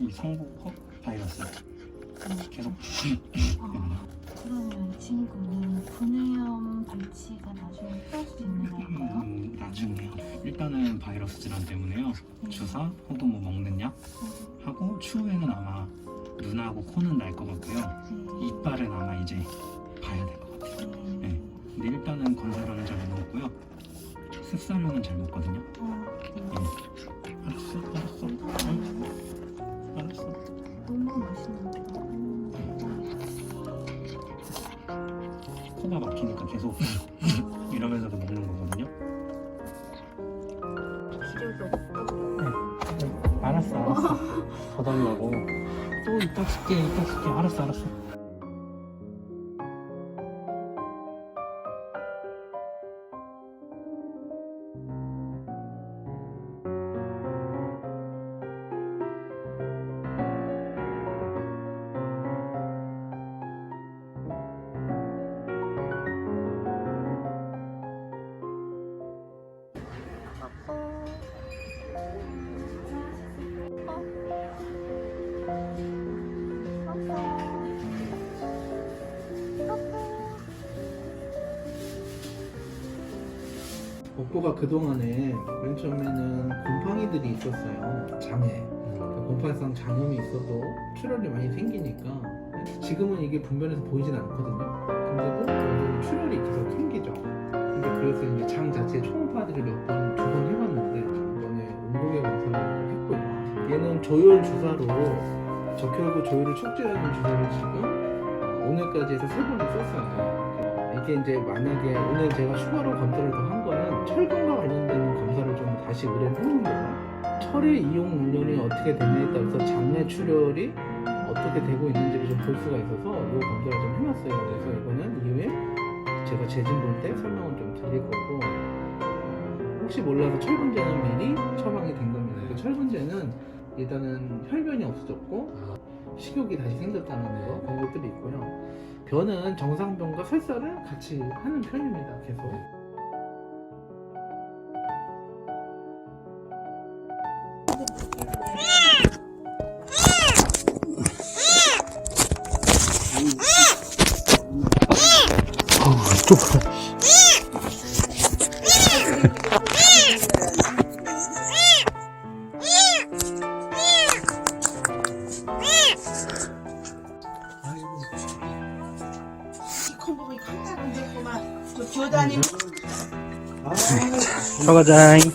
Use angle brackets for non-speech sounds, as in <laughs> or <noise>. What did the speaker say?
이 성부호 바이러스 계속 아, 그러면 이 친구는 분해염 발치가 나중에 필요할 수 있는 걸까요? 음, 나중에요. 일단은 바이러스 질환 때문에요. 주사 혹은 뭐 먹는 약 하고 추후에는 아마 눈하고 코는 날 것 같고요. 네. 이빨은 아마 이제 봐야 될 것 같아요. 네. 네. 근데 일단은 건사료는 잘 못 먹고요. 습사료는 잘 먹거든요. 어, 네. 알 코가 막히니까 계속 <laughs> 이러면서도 먹는 거거든요. 기력이 없어. 알았어, 알았어. <laughs> 더 달라고. 또 이따 줄게, 이따 줄게. 알았어, 알았어. 복부가 그동안에 맨 처음에는 곰팡이들이 있었어요. 장에. 그 곰팡이성 장염이 있어도 출혈이 많이 생기니까 지금은 이게 분변에서 보이진 않거든요. 근데도 출혈이 계속 생기죠. 그래서 이제 장 자체에 초음파들을 몇 번, 두 번 해봤는데 이번에 온도계 검사를 했고요. 얘는 조혈 주사로 적혈구 조혈을 촉진하는 주사를 지금 오늘까지 해서 세 번을 썼어요. 이게 이제 만약에 오늘 제가 추가로 검사를 더 한 거는 철분과 관련된 검사를 좀 다시 의뢰를 해놓은 거예요. 철의 이용 물량이 어떻게 되냐에 따라서 장내 출혈이 어떻게 되고 있는지를 좀 볼 수가 있어서 이 검사를 좀 해놨어요. 그래서 이거는 이후에 제가 재진 볼 때 설명을 좀 드릴 거고 혹시 몰라서 철분제는 미리 처방이 된 겁니다. 그 철분제는 일단은 혈변이 없어졌고 식욕이 다시 생겼다는 거 그런 것들이 있고요. 변은 정상변과 설사를 같이 하는 편입니다. 계속. <laughs> 컴보가 이거 한달 안 됐구만. 저 기어다니는 저가자잉.